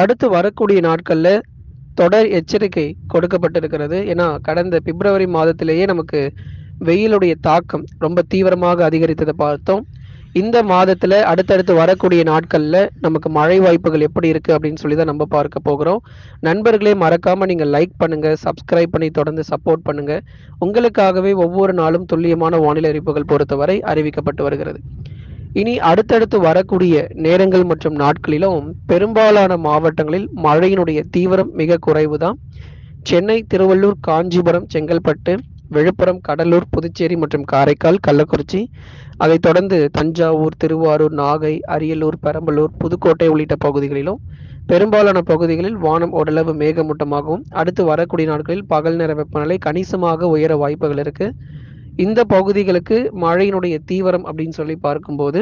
அடுத்து வரக்கூடிய நாட்களில் தொடர் எச்சரிக்கை கொடுக்கப்பட்டிருக்கிறது. ஏன்னா கடந்த பிப்ரவரி மாதத்திலேயே நமக்கு வெயிலுடைய தாக்கம் ரொம்ப தீவிரமாக அதிகரித்ததை பார்த்தோம். இந்த மாதத்தில் அடுத்தடுத்து வரக்கூடிய நாட்களில் நமக்கு மழை வாய்ப்புகள் எப்படி இருக்குது அப்படின்னு சொல்லி தான் நம்ம பார்க்க போகிறோம். நண்பர்களே மறக்காமல் நீங்கள் லைக் பண்ணுங்கள் சப்ஸ்கிரைப் பண்ணி தொடர்ந்து சப்போர்ட் பண்ணுங்கள் உங்களுக்காகவே ஒவ்வொரு நாளும் துல்லியமான வானிலை அறிவிப்புகள் பொறுத்தவரை அறிவிக்கப்பட்டு வருகிறது. இனி அடுத்தடுத்து வரக்கூடிய நேரங்கள் மற்றும் நாட்களிலும் பெரும்பாலான மாவட்டங்களில் மழையினுடைய தீவிரம் மிக குறைவு தான் சென்னை திருவள்ளூர் காஞ்சிபுரம் செங்கல்பட்டு விழுப்புரம் கடலூர் புதுச்சேரி மற்றும் காரைக்கால் கள்ளக்குறிச்சி அதைத் தொடர்ந்து தஞ்சாவூர் திருவாரூர் நாகை அரியலூர் பெரம்பலூர் புதுக்கோட்டை உள்ளிட்ட பகுதிகளிலும் பெரும்பாலான பகுதிகளில் வானம் ஓரளவு மேகமூட்டமாகவும் அடுத்து வரக்கூடிய நாட்களில் பகல் நேர வெப்பநிலை கணிசமாக உயர வாய்ப்புகள் இருக்குது இந்த பகுதிகளுக்கு மழையினுடைய தீவிரம் அப்படின்னு சொல்லி பார்க்கும்போது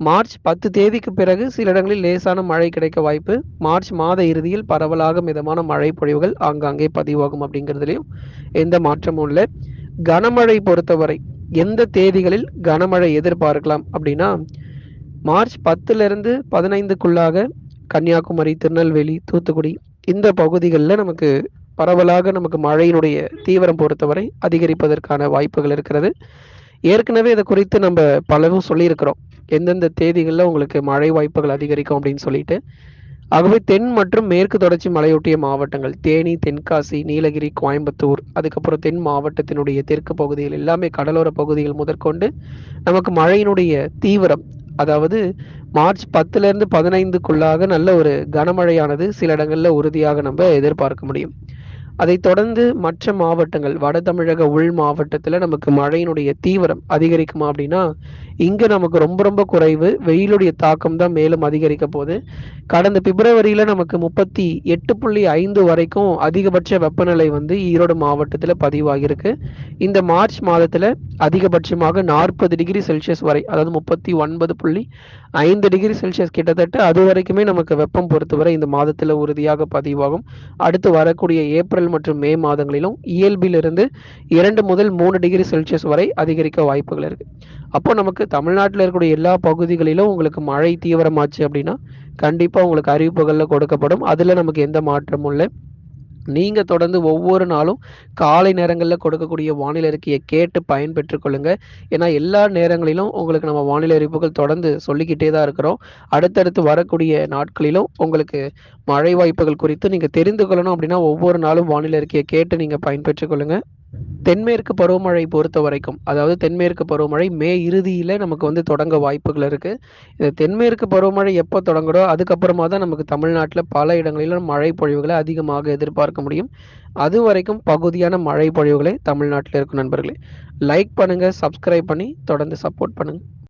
மார்ச் பத்து தேதிக்கு பிறகு சில இடங்களில் லேசான மழை கிடைக்க வாய்ப்பு மார்ச் மாத இறுதியில் பரவலாக மிதமான மழை பொழிவுகள் ஆங்காங்கே பதிவாகும் அப்படிங்கிறதுலையும் எந்த மாற்றமும் இல்லை. கனமழை பொறுத்தவரை எந்த தேதிகளில் கனமழை எதிர்பார்க்கலாம் அப்படின்னா மார்ச் பத்துலேருந்து பதினைந்துக்குள்ளாக கன்னியாகுமரி திருநெல்வேலி தூத்துக்குடி இந்த பகுதிகளில் நமக்கு பரவலாக நமக்கு மழையினுடைய தீவிரம் பொறுத்தவரை அதிகரிப்பதற்கான வாய்ப்புகள் இருக்கிறது. ஏற்கனவே இதை குறித்து நம்ம பலரும் சொல்லியிருக்கிறோம். எந்தெந்த தேதிகளில் உங்களுக்கு மழை வாய்ப்புகள் அதிகரிக்கும் அப்படின்னு சொல்லிட்டு. ஆகவே தென் மற்றும் மேற்கு தொடர்ச்சி மலையொட்டிய மாவட்டங்கள் தேனி தென்காசி நீலகிரி கோயம்புத்தூர் அதுக்கப்புறம் தென் மாவட்டத்தினுடைய தெற்கு பகுதிகள் எல்லாமே கடலோர பகுதிகள் முதற்கொண்டு நமக்கு மழையினுடைய தீவிரம் அதாவது மார்ச் பத்துலேருந்து பதினைந்துக்குள்ளாக நல்ல ஒரு கனமழையானது சில இடங்களில் உறுதியாக நம்ம எதிர்பார்க்க முடியும். அதைத் தொடர்ந்து மற்ற மாவட்டங்கள் வட தமிழக உள் மாவட்டத்தில் நமக்கு மழையினுடைய தீவிரம் அதிகரிக்குமா அப்படின்னா இங்கே நமக்கு ரொம்ப ரொம்ப குறைவு. வெயிலுடைய தாக்கம் தான் மேலும் அதிகரிக்க போகுது. கடந்த பிப்ரவரியில் நமக்கு முப்பத்தி எட்டு புள்ளி ஐந்து வரைக்கும் அதிகபட்ச வெப்பநிலை வந்து ஈரோடு மாவட்டத்தில் பதிவாகியிருக்கு. இந்த மார்ச் மாதத்தில் அதிகபட்சமாக நாற்பது டிகிரி செல்சியஸ் வரை அதாவது முப்பத்தி ஒன்பது புள்ளி ஐந்து டிகிரி செல்சியஸ் கிட்டத்தட்ட அது வரைக்குமே நமக்கு வெப்பம் பொறுத்தவரை இந்த மாதத்தில் உறுதியாக பதிவாகும். அடுத்து வரக்கூடிய ஏப்ரல் மற்றும் மே மாதங்களிலும் இயல்பிலிருந்து இரண்டு முதல் மூணு டிகிரி செல்சியஸ் வரை அதிகரிக்க வாய்ப்புகள் இருக்கு. அப்போ நமக்கு தமிழ்நாட்டில் இருக்கக்கூடிய எல்லா பகுதிகளிலும் உங்களுக்கு மழை தீவிரமாச்சு அப்படின்னா கண்டிப்பாக உங்களுக்கு அறிவிப்புகளில் கொடுக்கப்படும். அதில் நமக்கு எந்த மாற்றமும் இல்லை. நீங்கள் தொடர்ந்து ஒவ்வொரு நாளும் காலை நேரங்களில் கொடுக்கக்கூடிய வானிலை அறிக்கையை கேட்டு பயன்பெற்று கொள்ளுங்க. ஏன்னா எல்லா நேரங்களிலும் உங்களுக்கு நம்ம வானிலை அறிவிப்புகள் தொடர்ந்து சொல்லிக்கிட்டே தான் இருக்கிறோம். அடுத்தடுத்து வரக்கூடிய நாட்களிலும் உங்களுக்கு மழை வாய்ப்புகள் குறித்து நீங்கள் தெரிந்து கொள்ளணும் அப்படின்னா ஒவ்வொரு நாளும் வானிலை அறிக்கையை கேட்டு நீங்கள் பயன்பெற்று கொள்ளுங்கள் தென்மேற்கு பருவமழை பொறுத்த வரைக்கும் அதாவது தென்மேற்கு பருவமழை மே இறுதியில் நமக்கு வந்து தொடங்க வாய்ப்புகள் இருக்குது இந்த தென்மேற்கு பருவமழை எப்போ தொடங்குதோ அதுக்கப்புறமா தான் நமக்கு தமிழ்நாட்டில் பல இடங்களிலும் மழை பொழிவுகளை அதிகமாக எதிர்பார்க்க முடியும். அது வரைக்கும் பகுதியான மழை பொழிவுகளை தமிழ்நாட்டில் இருக்கும் நண்பர்களே லைக் பண்ணுங்கள் சப்ஸ்கிரைப் பண்ணி தொடர்ந்து சப்போர்ட் பண்ணுங்கள்